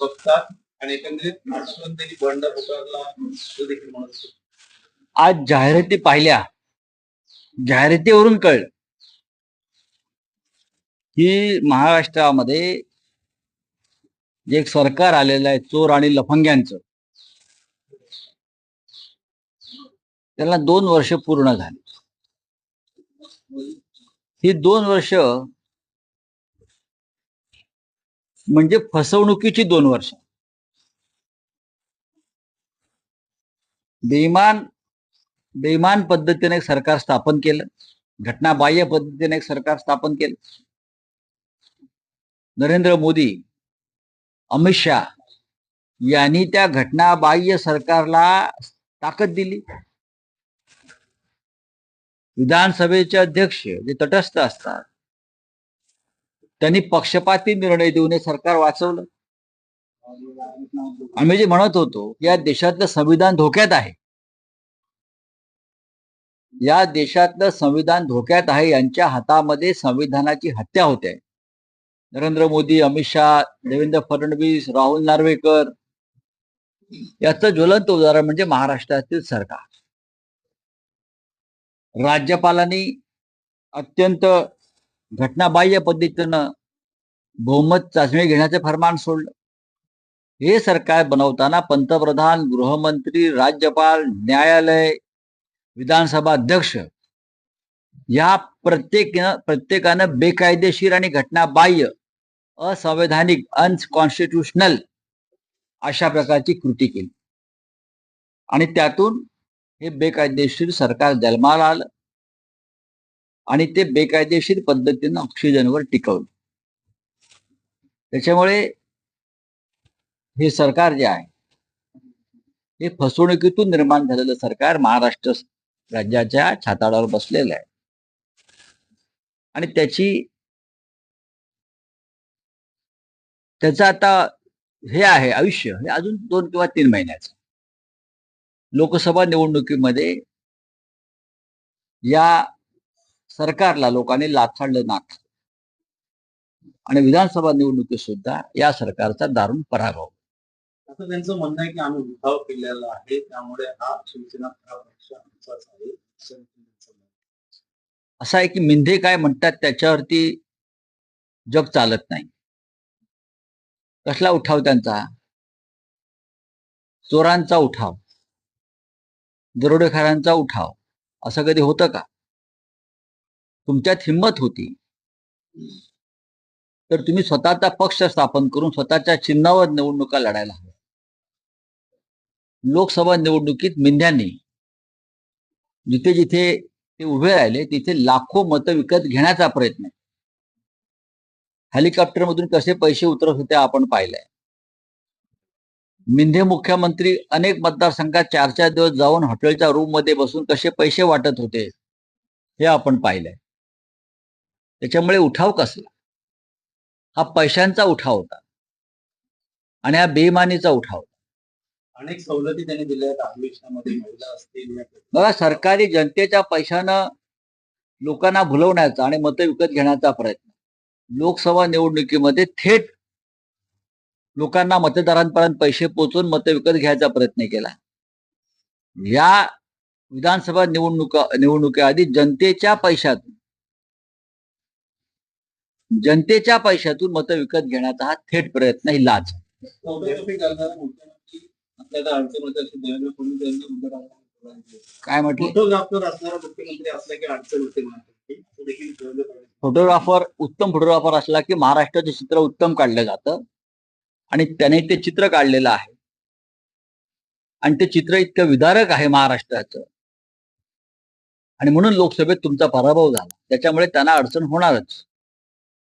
बघतात. आणि एकंदरीत बंड देखील म्हणत आज जाहिराती पाहिल्या. जाहिरातीवरून कळलं. की महाराष्ट्रामध्ये जे एक सरकार आलेलं आहे चोर आणि लफंग्यांचं. त्याला दोन वर्ष पूर्ण झाली. ही दोन वर्ष म्हणजे फसवणुकीची दोन वर्ष. बेईमान बेईमान पद्धतीने एक सरकार स्थापन केलं. घटनाबाह्य पद्धतीने एक सरकार स्थापन केलं. नरेंद्र मोदी अमित शहा यांनी त्या घटनाबाह्य सरकारला ताकद दिली. विधानसभेचे अध्यक्ष जे तटस्थ असतात त्यांनी पक्षपाती निर्णय देऊन हे सरकार वाचवलं. आम्ही जे म्हणत होतो की या देशातलं संविधान धोक्यात आहे. या देशातलं संविधान धोक्यात आहे यांच्या हातामध्ये संविधानाची हत्या होते. नरेंद्र मोदी अमित शहा देवेंद्र फडणवीस राहुल नार्वेकर याचं ज्वलंत उदाहरण म्हणजे महाराष्ट्रातील सरकार. राज्यपालांनी अत्यंत घटनाबाह्य पद्धतीनं बहुमत चाचणी घेण्याचे फरमान सोडलं. हे सरकार बनवताना पंतप्रधान गृहमंत्री राज्यपाल न्यायालय विधानसभा अध्यक्ष या प्रत्येक प्रत्येकानं बेकायदेशीर आणि घटनाबाह्य असंवैधानिक अनकॉन्स्टिट्युशनल अशा प्रकारची कृती केली. आणि त्यातून हे बेकायदेशीर सरकार जन्माला आलं. आणि ते बेकायदेशीर पद्धतीनं ऑक्सिजनवर टिकवलं. त्याच्यामुळे हे सरकार जे आहे हे फसवणुकीतून निर्माण झालेलं सरकार महाराष्ट्र राज्याच्या छाताडावर बसलेलं आहे. आणि त्याची त्याचं आता हे आहे आयुष्य हे अजून दोन किंवा तीन महिन्याचं. लोकसभा निवडणुकीमध्ये या सरकारला लोकांनी लाथाडलं नाक आणि विधानसभा निवडणुकीत सुद्धा या सरकारचा दारुण पराभव. असं त्यांचं म्हणणं आहे की आम्ही उठाव केलेला आहे त्यामुळे हा शिवसेना. असा आहे. की मिंधे काय म्हणतात त्याच्यावरती जग चालत नाही. कसला उठाव त्यांचा? चोरांचा उठाव. दरोडेखारांचा उठाव. असं कधी होतं का? तुमच्यात हिंमत होती. तर तुम्ही स्वतःचा पक्ष स्थापन करून स्वतःच्या चिन्हावर निवडणुका लढायला हव्या. लोकसभा निवडणुकीत मिंध्यांनी जिथे जिथे ते उभे राहिले तिथे लाखो मतं विकत घेण्याचा प्रयत्न हेलिकॉप्टर मधून कसे पैसे उतरत होते आपण पाहिलंय. मिंधे मुख्यमंत्री अनेक मतदारसंघात चार चार दिवस जाऊन हॉटेलच्या रूममध्ये बसून कसे पैसे वाटत होते हे आपण पाहिलंय. त्याच्यामुळे उठाव कसला? हा पैशांचा उठाव होता. आणि हा बेईमानीचा उठाव होता. अनेक सवलती त्यांनी दिल्या आहेत. बघा सरकारी जनतेच्या पैशानं लोकांना भुलवण्याचा आणि मतं विकत घेण्याचा प्रयत्न. लोकसभा निवडणुकीमध्ये थेट लोकांना मतदारांपर्यंत पैसे पोचवून मतं विकत घ्यायचा प्रयत्न केला. या विधानसभा निवडणुका निवडणुकीआधी जनतेच्या पैशातून जनतेच्या पैशातून मतं विकत घेण्याचा हा थेट प्रयत्न ही लाच. काय म्हटलं? फोटोग्राफर फोटोग्राफर उत्तम फोटोग्राफर असला की महाराष्ट्राचं चित्र उत्तम काढलं जातं. आणि त्याने ते चित्र काढलेलं आहे. आणि ते चित्र इतकं विदारक आहे महाराष्ट्राचं. आणि म्हणून लोकसभेत तुमचा पराभव झाला. त्याच्यामुळे त्यांना अडचण होणारच.